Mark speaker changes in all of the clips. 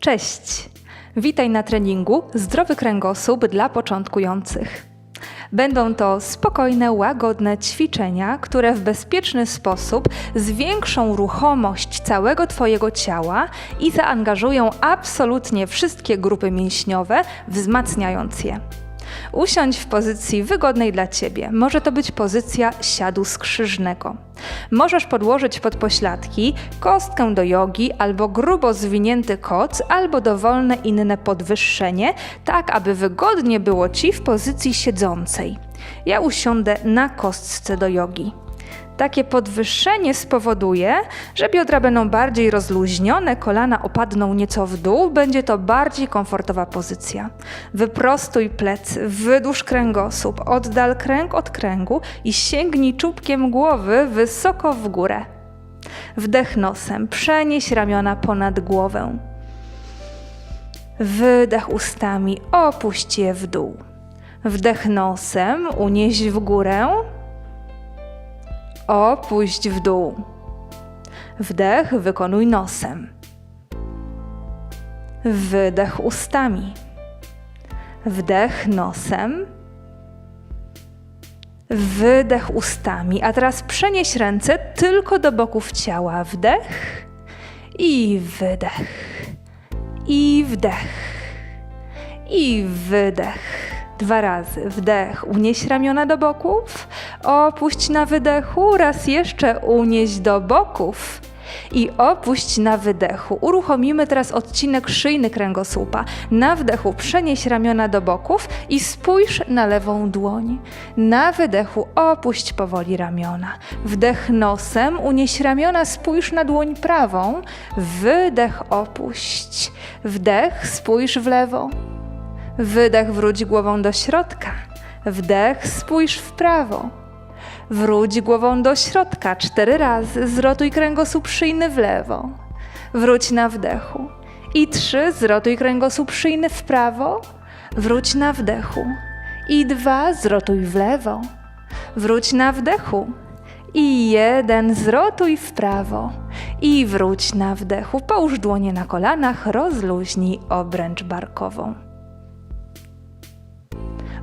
Speaker 1: Cześć! Witaj na treningu Zdrowy kręgosłup dla początkujących. Będą to spokojne, łagodne ćwiczenia, które w bezpieczny sposób zwiększą ruchomość całego Twojego ciała i zaangażują absolutnie wszystkie grupy mięśniowe, wzmacniając je. Usiądź w pozycji wygodnej dla Ciebie. Może to być pozycja siadu skrzyżnego. Możesz podłożyć pod pośladki kostkę do jogi albo grubo zwinięty koc, albo dowolne inne podwyższenie, tak aby wygodnie było Ci w pozycji siedzącej. Ja usiądę na kostce do jogi. Takie podwyższenie spowoduje, że biodra będą bardziej rozluźnione, kolana opadną nieco w dół, będzie to bardziej komfortowa pozycja. Wyprostuj plecy, wydłuż kręgosłup, oddal kręg od kręgu i sięgnij czubkiem głowy wysoko w górę. Wdech nosem, przenieś ramiona ponad głowę. Wydech ustami, opuść je w dół. Wdech nosem, unieś w górę. Opuść w dół. Wdech wykonuj nosem. Wydech ustami. Wdech nosem. Wydech ustami. A teraz przenieś ręce tylko do boków ciała. Wdech i wydech. I wdech. I wydech. Dwa razy wdech, unieś ramiona do boków, opuść na wydechu, raz jeszcze unieś do boków i opuść na wydechu. Uruchomimy teraz odcinek szyjny kręgosłupa. Na wdechu przenieś ramiona do boków i spójrz na lewą dłoń. Na wydechu opuść powoli ramiona. Wdech nosem, unieś ramiona, spójrz na dłoń prawą. Wydech opuść. Wdech, spójrz w lewo. Wydech wróć głową do środka. Wdech spójrz w prawo. Wróć głową do środka cztery razy. Zrotuj kręgosłup szyjny w lewo. Wróć na wdechu. I trzy. Zrotuj kręgosłup szyjny w prawo. Wróć na wdechu. I dwa. Zrotuj w lewo. Wróć na wdechu. I jeden. Zrotuj w prawo. I wróć na wdechu. Połóż dłonie na kolanach. Rozluźnij obręcz barkową.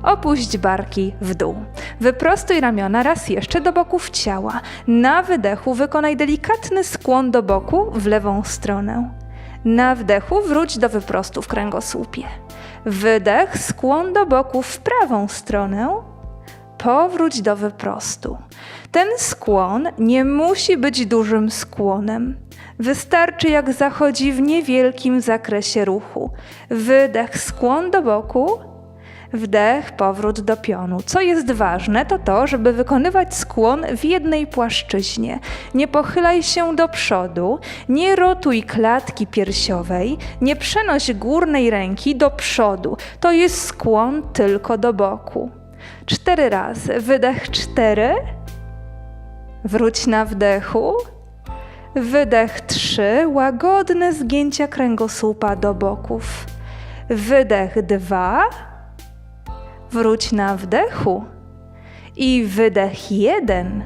Speaker 1: Opuść barki w dół. Wyprostuj ramiona raz jeszcze do boków ciała. Na wydechu wykonaj delikatny skłon do boku w lewą stronę. Na wdechu wróć do wyprostu w kręgosłupie. Wydech, skłon do boku w prawą stronę. Powróć do wyprostu. Ten skłon nie musi być dużym skłonem. Wystarczy jak zachodzi w niewielkim zakresie ruchu. Wydech, skłon do boku, Wdech, powrót do pionu. Co jest ważne, to to, żeby wykonywać skłon w jednej płaszczyźnie. Nie pochylaj się do przodu, nie rotuj klatki piersiowej, nie przenoś górnej ręki do przodu. To jest skłon tylko do boku. Cztery razy. Wydech cztery. Wróć na wdechu. Wydech trzy. Łagodne zgięcia kręgosłupa do boków. Wydech dwa wróć na wdechu i wydech jeden.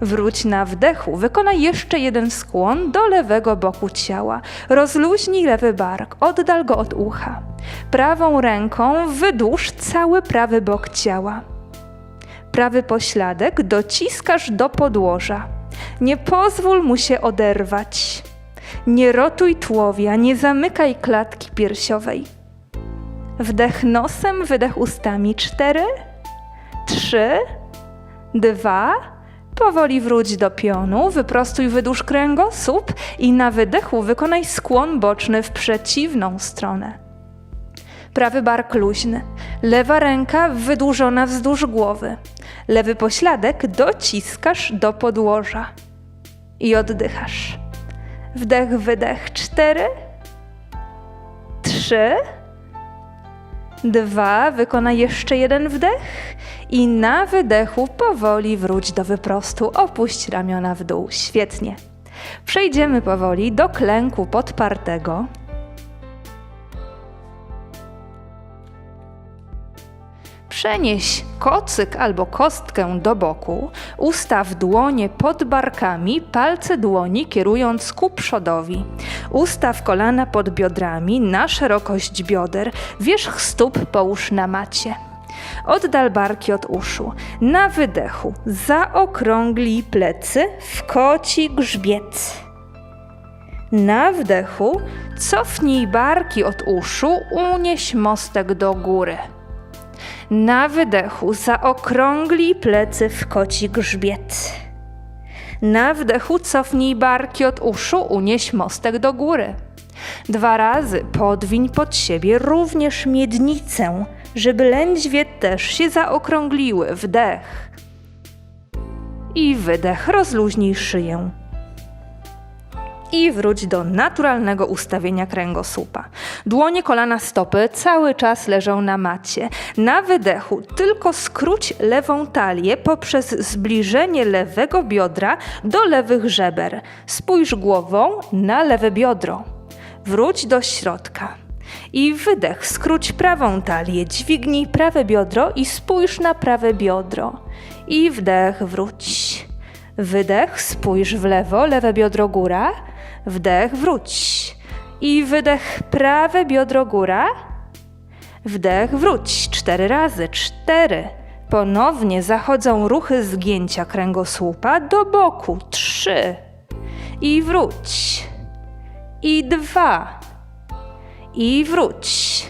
Speaker 1: Wróć na wdechu, wykonaj jeszcze jeden skłon do lewego boku ciała. Rozluźnij lewy bark, oddal go od ucha. Prawą ręką wydłuż cały prawy bok ciała. Prawy pośladek dociskasz do podłoża. Nie pozwól mu się oderwać. Nie rotuj tułowia, nie zamykaj klatki piersiowej. Wdech nosem, wydech ustami. Cztery, trzy, dwa. Powoli wróć do pionu, wyprostuj wydłuż kręgosłup i na wydechu wykonaj skłon boczny w przeciwną stronę. Prawy bark luźny, lewa ręka wydłużona wzdłuż głowy. Lewy pośladek dociskasz do podłoża i oddychasz. Wdech, wydech. Cztery, trzy, Dwa, wykonaj jeszcze jeden wdech i na wydechu powoli wróć do wyprostu. Opuść ramiona w dół. Świetnie. Przejdziemy powoli do klęku podpartego. Przenieś kocyk albo kostkę do boku, ustaw dłonie pod barkami, palce dłoni kierując ku przodowi. Ustaw kolana pod biodrami na szerokość bioder, wierzch stóp połóż na macie. Oddal barki od uszu. Na wydechu zaokrąglij plecy w koci grzbiet. Na wdechu cofnij barki od uszu, unieś mostek do góry. Na wydechu zaokrąglij plecy w koci grzbiet. Na wdechu cofnij barki od uszu, unieś mostek do góry. Dwa razy podwiń pod siebie również miednicę, żeby lędźwie też się zaokrągliły. Wdech. I wydech, rozluźnij szyję i wróć do naturalnego ustawienia kręgosłupa. Dłonie kolana stopy cały czas leżą na macie. Na wydechu tylko skróć lewą talię poprzez zbliżenie lewego biodra do lewych żeber. Spójrz głową na lewe biodro. Wróć do środka. I wydech, skróć prawą talię, dźwignij prawe biodro i spójrz na prawe biodro. I wdech, wróć. Wydech, spójrz w lewo, lewe biodro góra. Wdech, wróć. I wydech, prawe biodro góra. Wdech, wróć. Cztery razy. Cztery. Ponownie zachodzą ruchy zgięcia kręgosłupa do boku. Trzy. I wróć. I dwa. I wróć.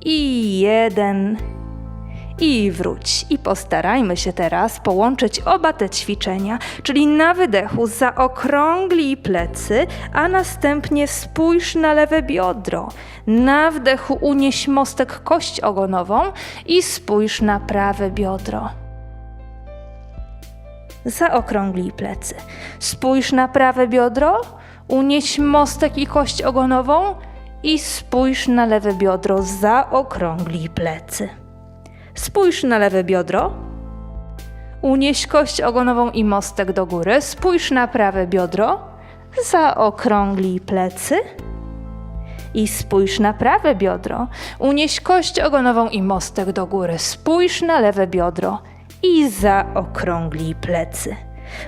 Speaker 1: I jeden i wróć. I postarajmy się teraz połączyć oba te ćwiczenia, czyli na wydechu zaokrąglij plecy, a następnie spójrz na lewe biodro. Na wdechu unieś mostek kość ogonową i spójrz na prawe biodro. Zaokrąglij plecy. Spójrz na prawe biodro, unieś mostek i kość ogonową i spójrz na lewe biodro, zaokrąglij plecy. Spójrz na lewe biodro. Unieś kość ogonową i mostek do góry. Spójrz na prawe biodro. Zaokrąglij plecy. I spójrz na prawe biodro. Unieś kość ogonową i mostek do góry. Spójrz na lewe biodro i zaokrąglij plecy.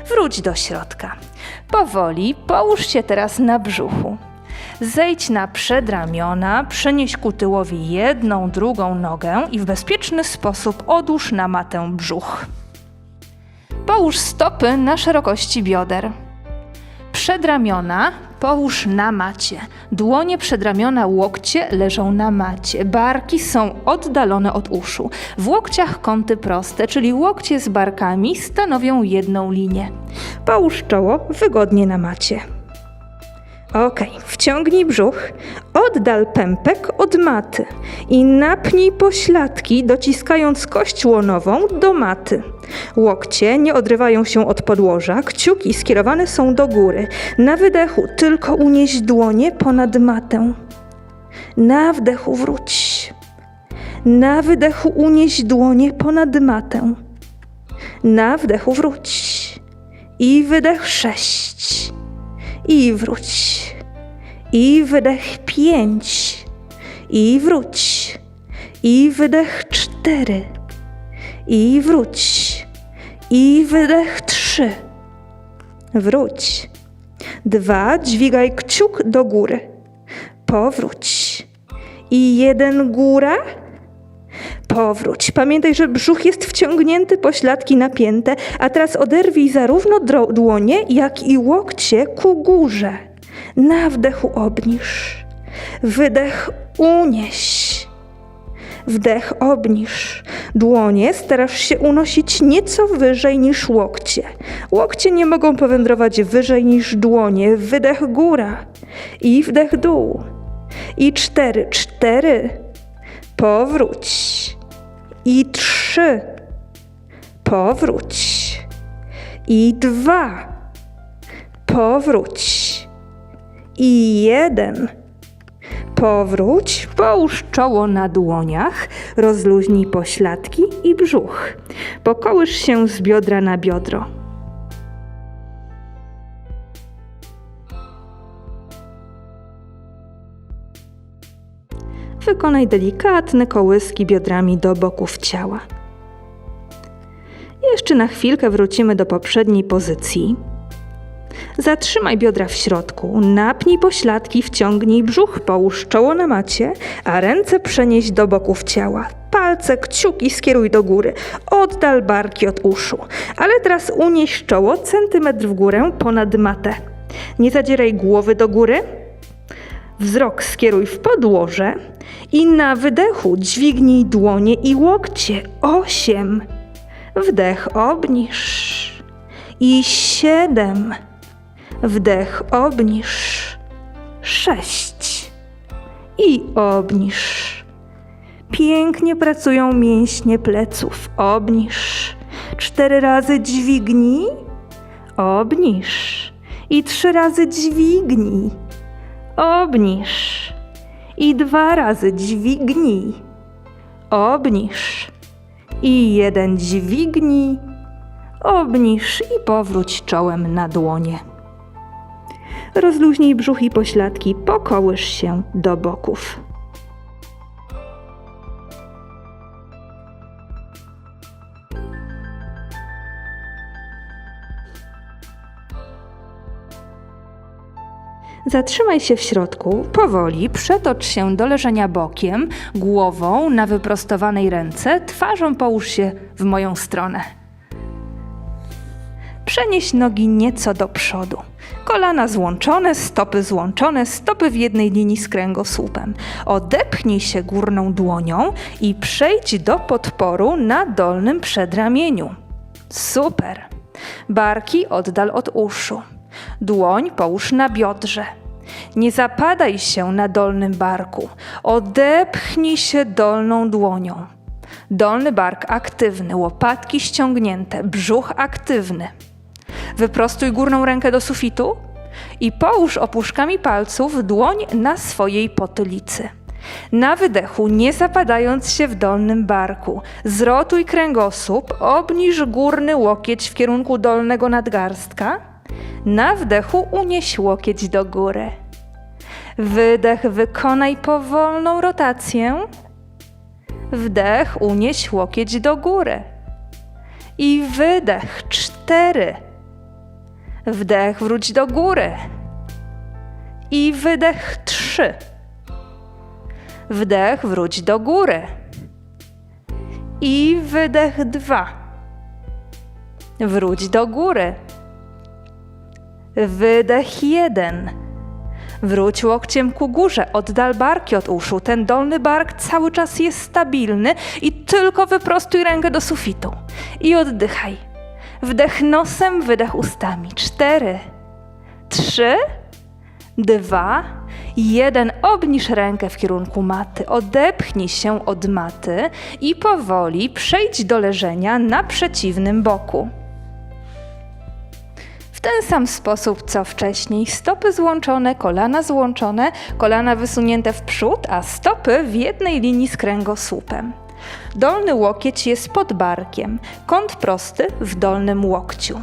Speaker 1: Wróć do środka. Powoli połóż się teraz na brzuchu. Zejdź na przedramiona, przenieś ku tyłowi jedną, drugą nogę i w bezpieczny sposób odłóż na matę brzuch. Połóż stopy na szerokości bioder. Przedramiona połóż na macie. Dłonie przedramiona, łokcie leżą na macie. Barki są oddalone od uszu. W łokciach kąty proste, czyli łokcie z barkami stanowią jedną linię. Połóż czoło wygodnie na macie. Ok, wciągnij brzuch, oddal pępek od maty i napnij pośladki, dociskając kość łonową do maty. Łokcie nie odrywają się od podłoża, kciuki skierowane są do góry. Na wydechu tylko unieś dłonie ponad matę. Na wdechu wróć. Na wydechu unieś dłonie ponad matę. Na wdechu wróć. I wydech sześć i wróć. I wydech pięć. I wróć. I wydech cztery. I wróć. I wydech trzy. Wróć. Dwa, dźwigaj kciuk do góry. Powróć. I jeden góra. Powróć. Pamiętaj, że brzuch jest wciągnięty, pośladki napięte, a teraz oderwij zarówno dłonie, jak i łokcie ku górze. Na wdechu obniż. Wydech unieś. Wdech obniż. Dłonie starasz się unosić nieco wyżej niż łokcie. Łokcie nie mogą powędrować wyżej niż dłonie. Wydech góra i wdech dół. I cztery, cztery. Powróć. I trzy. Powróć. I dwa. Powróć. I jeden. Powróć, połóż czoło na dłoniach, rozluźnij pośladki i brzuch. Pokołysz się z biodra na biodro. Wykonaj delikatne kołyski biodrami do boków ciała. Jeszcze na chwilkę wrócimy do poprzedniej pozycji. Zatrzymaj biodra w środku, napnij pośladki, wciągnij brzuch, połóż czoło na macie, a ręce przenieś do boków ciała. Palce, kciuki skieruj do góry, oddal barki od uszu. Ale teraz unieś czoło centymetr w górę ponad matę. Nie zadzieraj głowy do góry, Wzrok skieruj w podłoże i na wydechu dźwignij dłonie i łokcie. Osiem. Wdech obniż. I siedem. Wdech obniż. Sześć. I obniż. Pięknie pracują mięśnie pleców. Obniż. Cztery razy dźwignij. Obniż. I trzy razy dźwignij. Obniż. I dwa razy dźwignij. Obniż. I jeden dźwignij. Obniż i powróć czołem na dłonie. Rozluźnij brzuch i pośladki, pokołysz się do boków. Zatrzymaj się w środku, powoli przetocz się do leżenia bokiem, głową na wyprostowanej ręce, twarzą połóż się w moją stronę. Przenieś nogi nieco do przodu. Kolana złączone, stopy złączone, stopy w jednej linii z kręgosłupem. Odepchnij się górną dłonią i przejdź do podporu na dolnym przedramieniu. Super! Barki oddal od uszu. Dłoń połóż na biodrze. Nie zapadaj się na dolnym barku. Odepchnij się dolną dłonią. Dolny bark aktywny, łopatki ściągnięte, brzuch aktywny. Wyprostuj górną rękę do sufitu i połóż opuszkami palców dłoń na swojej potylicy. Na wydechu, nie zapadając się w dolnym barku, zrotuj kręgosłup, obniż górny łokieć w kierunku dolnego nadgarstka. Na wdechu unieś łokieć do góry. Wydech, wykonaj powolną rotację. Wdech, unieś łokieć do góry. I wydech, cztery. Wdech, wróć do góry. I wydech, trzy. Wdech, wróć do góry. I wydech, dwa. Wróć do góry. Wydech, jeden. Wróć łokciem ku górze, oddal barki od uszu. Ten dolny bark cały czas jest stabilny i tylko wyprostuj rękę do sufitu. I oddychaj. Wdech nosem, wydech ustami. Cztery, trzy, dwa, jeden. Obniż rękę w kierunku maty. Odepchnij się od maty i powoli przejdź do leżenia na przeciwnym boku. Ten sam sposób co wcześniej. Stopy złączone, kolana złączone, kolana wysunięte w przód, a stopy w jednej linii z kręgosłupem. Dolny łokieć jest pod barkiem, kąt prosty w dolnym łokciu.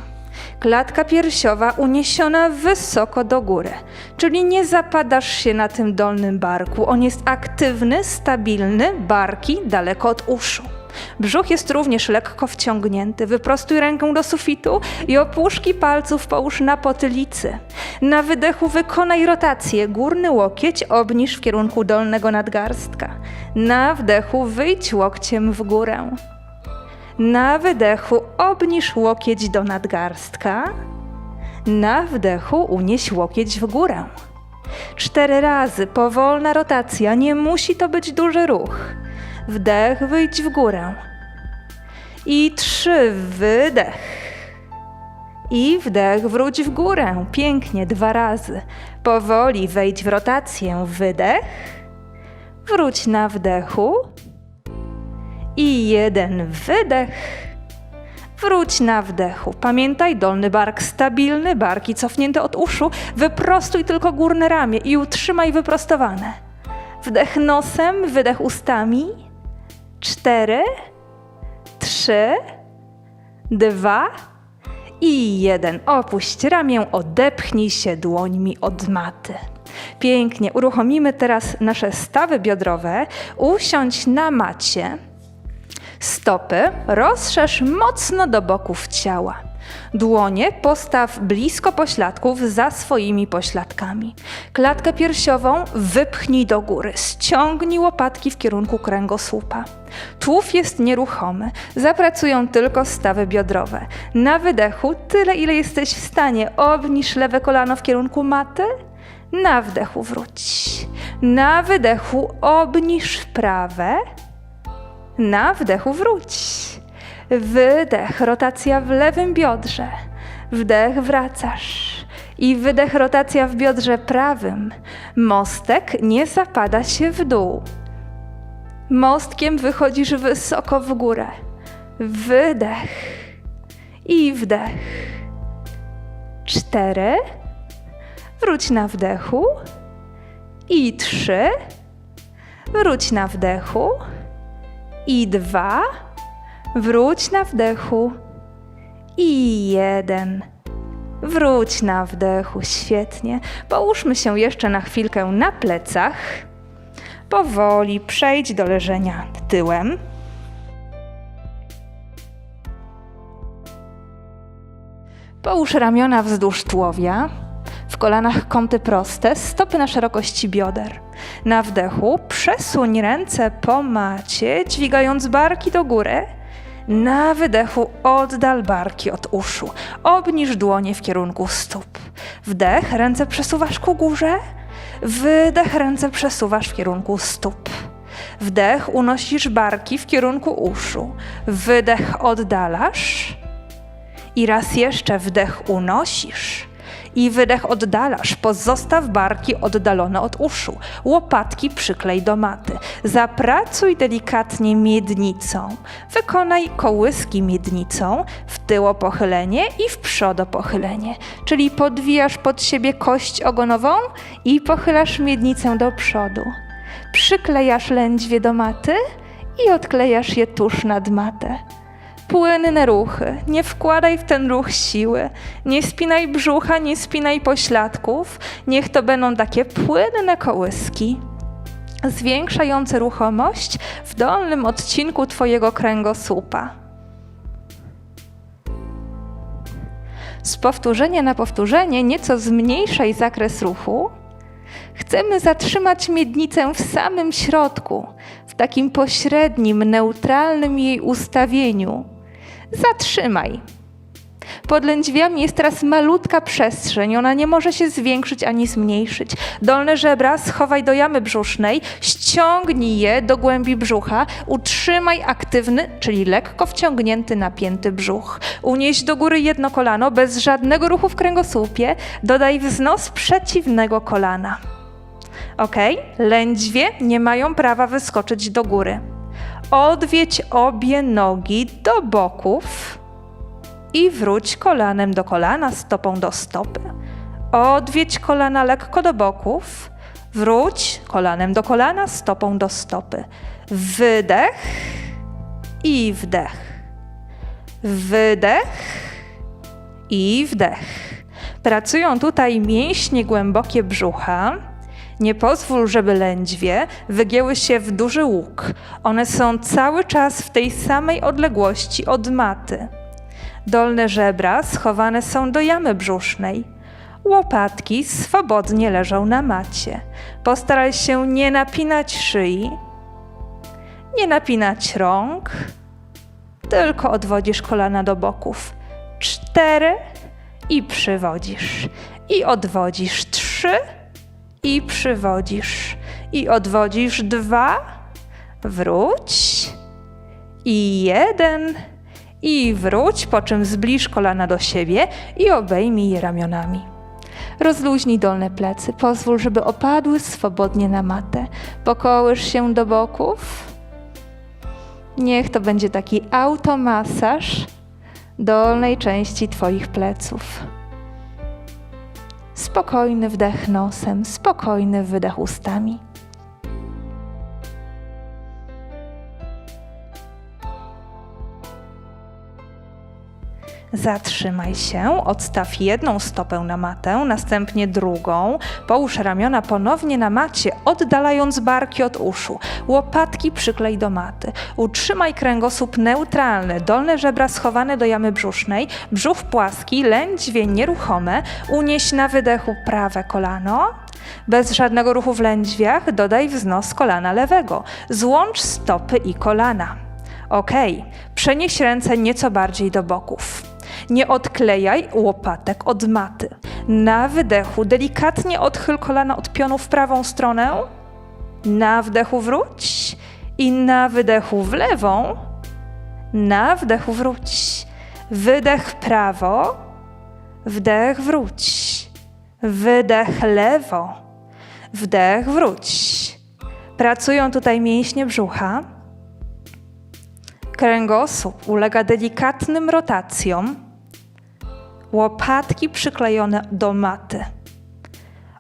Speaker 1: Klatka piersiowa uniesiona wysoko do góry, czyli nie zapadasz się na tym dolnym barku. On jest aktywny, stabilny, barki daleko od uszu. Brzuch jest również lekko wciągnięty. Wyprostuj rękę do sufitu i opuszki palców połóż na potylicy. Na wydechu wykonaj rotację. Górny łokieć obniż w kierunku dolnego nadgarstka. Na wdechu wyjdź łokciem w górę. Na wydechu obniż łokieć do nadgarstka. Na wdechu unieś łokieć w górę. Cztery razy powolna rotacja, nie musi to być duży ruch. Wdech, wyjdź w górę. I trzy, wydech. I wdech, wróć w górę. Pięknie, dwa razy. Powoli wejdź w rotację. Wydech. Wróć na wdechu. I jeden wydech. Wróć na wdechu. Pamiętaj, dolny bark stabilny, barki cofnięte od uszu. Wyprostuj tylko górne ramię i utrzymaj wyprostowane. Wdech nosem, wydech ustami. Cztery, trzy, dwa i jeden. Opuść ramię, odepchnij się dłońmi od maty. Pięknie. Uruchomimy teraz nasze stawy biodrowe. Usiądź na macie. Stopy rozszerz mocno do boków ciała. Dłonie postaw blisko pośladków za swoimi pośladkami. Klatkę piersiową wypchnij do góry. Ściągnij łopatki w kierunku kręgosłupa. Tułów jest nieruchomy. Zapracują tylko stawy biodrowe. Na wydechu tyle, ile jesteś w stanie. Obniż lewe kolano w kierunku maty. Na wdechu wróć. Na wydechu obniż prawe. Na wdechu wróć. Wydech, rotacja w lewym biodrze. Wdech, wracasz. I wydech, rotacja w biodrze prawym. Mostek nie zapada się w dół. Mostkiem wychodzisz wysoko w górę. Wydech i wdech. Cztery. Wróć na wdechu. I trzy. Wróć na wdechu. I dwa. Wróć na wdechu. I jeden. Wróć na wdechu. Świetnie. Połóżmy się jeszcze na chwilkę na plecach. Powoli przejdź do leżenia tyłem. Połóż ramiona wzdłuż tułowia. W kolanach kąty proste, stopy na szerokości bioder. Na wdechu przesuń ręce po macie, dźwigając barki do góry. Na wydechu oddal barki od uszu. Obniż dłonie w kierunku stóp. Wdech, ręce przesuwasz ku górze. Wydech, ręce przesuwasz w kierunku stóp. Wdech, unosisz barki w kierunku uszu. Wydech, oddalasz. I raz jeszcze wdech unosisz i wydech oddalasz. Pozostaw barki oddalone od uszu. Łopatki przyklej do maty. Zapracuj delikatnie miednicą. Wykonaj kołyski miednicą, w tyło pochylenie i w przodo pochylenie. Czyli podwijasz pod siebie kość ogonową i pochylasz miednicę do przodu. Przyklejasz lędźwie do maty i odklejasz je tuż nad matę płynne ruchy. Nie wkładaj w ten ruch siły. Nie spinaj brzucha, nie spinaj pośladków. Niech to będą takie płynne kołyski. Zwiększające ruchomość w dolnym odcinku Twojego kręgosłupa. Z powtórzenia na powtórzenie nieco zmniejszaj zakres ruchu. Chcemy zatrzymać miednicę w samym środku, w takim pośrednim, neutralnym jej ustawieniu. Zatrzymaj. Pod lędźwiami jest teraz malutka przestrzeń, ona nie może się zwiększyć ani zmniejszyć. Dolne żebra schowaj do jamy brzusznej, ściągnij je do głębi brzucha, utrzymaj aktywny, czyli lekko wciągnięty, napięty brzuch. Unieś do góry jedno kolano bez żadnego ruchu w kręgosłupie, dodaj wznos przeciwnego kolana. Ok? Lędźwie nie mają prawa wyskoczyć do góry. Odwiedź obie nogi do boków i wróć kolanem do kolana, stopą do stopy. Odwiedź kolana lekko do boków, wróć kolanem do kolana, stopą do stopy. Wydech i wdech. Wydech i wdech. Pracują tutaj mięśnie głębokie brzucha. Nie pozwól, żeby lędźwie wygięły się w duży łuk. One są cały czas w tej samej odległości od maty. Dolne żebra schowane są do jamy brzusznej. Łopatki swobodnie leżą na macie. Postaraj się nie napinać szyi, nie napinać rąk, tylko odwodzisz kolana do boków. Cztery i przywodzisz. I odwodzisz trzy i przywodzisz. I odwodzisz dwa, wróć i jeden i wróć, po czym zbliż kolana do siebie i obejmij je ramionami. Rozluźnij dolne plecy, pozwól, żeby opadły swobodnie na matę. Pokołysz się do boków. Niech to będzie taki automasaż dolnej części Twoich pleców. Spokojny wdech nosem, spokojny wydech ustami. Zatrzymaj się, odstaw jedną stopę na matę, następnie drugą. Połóż ramiona ponownie na macie, oddalając barki od uszu. Łopatki przyklej do maty. Utrzymaj kręgosłup neutralny, dolne żebra schowane do jamy brzusznej, brzuch płaski, lędźwie nieruchome. Unieś na wydechu prawe kolano. Bez żadnego ruchu w lędźwiach dodaj wznos kolana lewego. Złącz stopy i kolana. Ok, przenieś ręce nieco bardziej do boków. Nie odklejaj łopatek od maty. Na wydechu delikatnie odchyl kolana od pionu w prawą stronę. Na wdechu wróć i na wydechu w lewą. Na wdechu wróć. Wydech prawo. Wdech wróć. Wydech lewo. Wdech wróć. Pracują tutaj mięśnie brzucha. Kręgosłup ulega delikatnym rotacjom. Łopatki przyklejone do maty.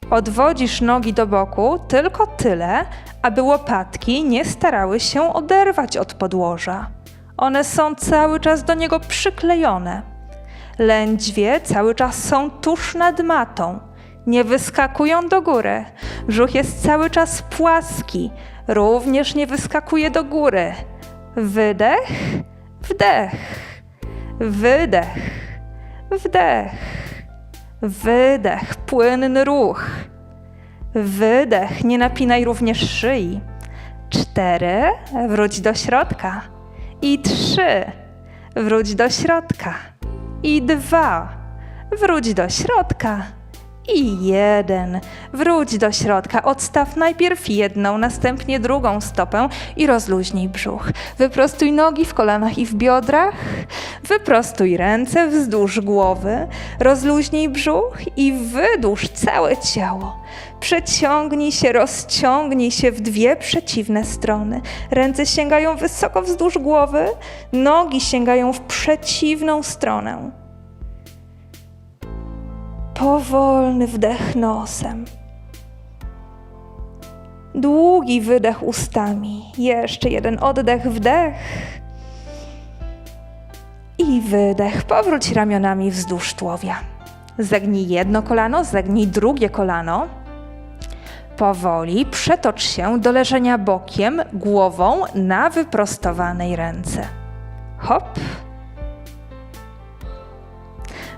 Speaker 1: Odwodzisz nogi do boku tylko tyle, aby łopatki nie starały się oderwać od podłoża. One są cały czas do niego przyklejone. Lędźwie cały czas są tuż nad matą. Nie wyskakują do góry. Brzuch jest cały czas płaski. Również nie wyskakuje do góry. Wydech, wdech, wydech, wdech, wydech, płynny ruch. Wydech, nie napinaj również szyi. Cztery, wróć do środka. I trzy, wróć do środka. I dwa, wróć do środka. I jeden. Wróć do środka. Odstaw najpierw jedną, następnie drugą stopę i rozluźnij brzuch. Wyprostuj nogi w kolanach i w biodrach. Wyprostuj ręce wzdłuż głowy. Rozluźnij brzuch i wydłuż całe ciało. Przeciągnij się, rozciągnij się w dwie przeciwne strony. Ręce sięgają wysoko wzdłuż głowy, nogi sięgają w przeciwną stronę. Powolny wdech nosem. Długi wydech ustami. Jeszcze jeden oddech, wdech. I wydech. Powróć ramionami wzdłuż tułowia. Zegnij jedno kolano, zegnij drugie kolano. Powoli przetocz się do leżenia bokiem, głową na wyprostowanej ręce. Hop.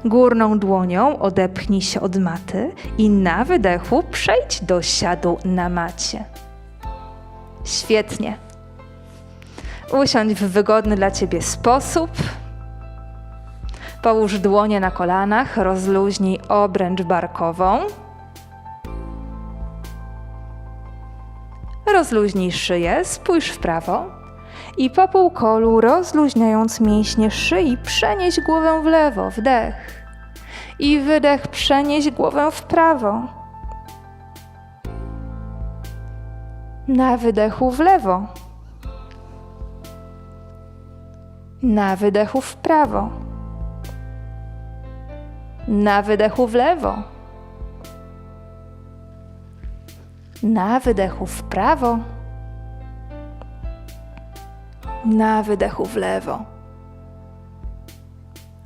Speaker 1: Górną dłonią odepchnij się od maty i na wydechu przejdź do siadu na macie. Świetnie. Usiądź w wygodny dla ciebie sposób. Połóż dłonie na kolanach, rozluźnij obręcz barkową. Rozluźnij szyję, spójrz w prawo i po półkolu, rozluźniając mięśnie szyi, przenieś głowę w lewo, wdech. I wydech, przenieś głowę w prawo. Na wydechu w lewo. Na wydechu w prawo. Na wydechu w lewo. Na wydechu w prawo. Na wydechu w lewo.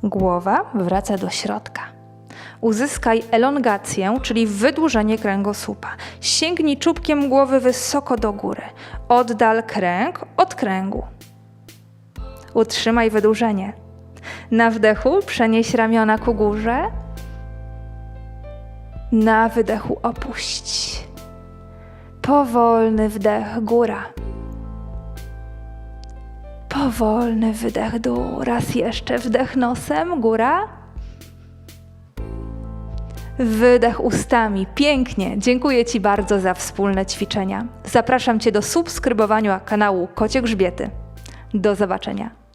Speaker 1: Głowa wraca do środka. Uzyskaj elongację, czyli wydłużenie kręgosłupa. Sięgnij czubkiem głowy wysoko do góry. Oddal kręg od kręgu. Utrzymaj wydłużenie. Na wdechu przenieś ramiona ku górze. Na wydechu opuść. Powolny wdech góra. Powolny wydech dół. Raz jeszcze wdech nosem, góra. Wydech ustami. Pięknie. Dziękuję Ci bardzo za wspólne ćwiczenia. Zapraszam Cię do subskrybowania kanału Kocie Grzbiety. Do zobaczenia.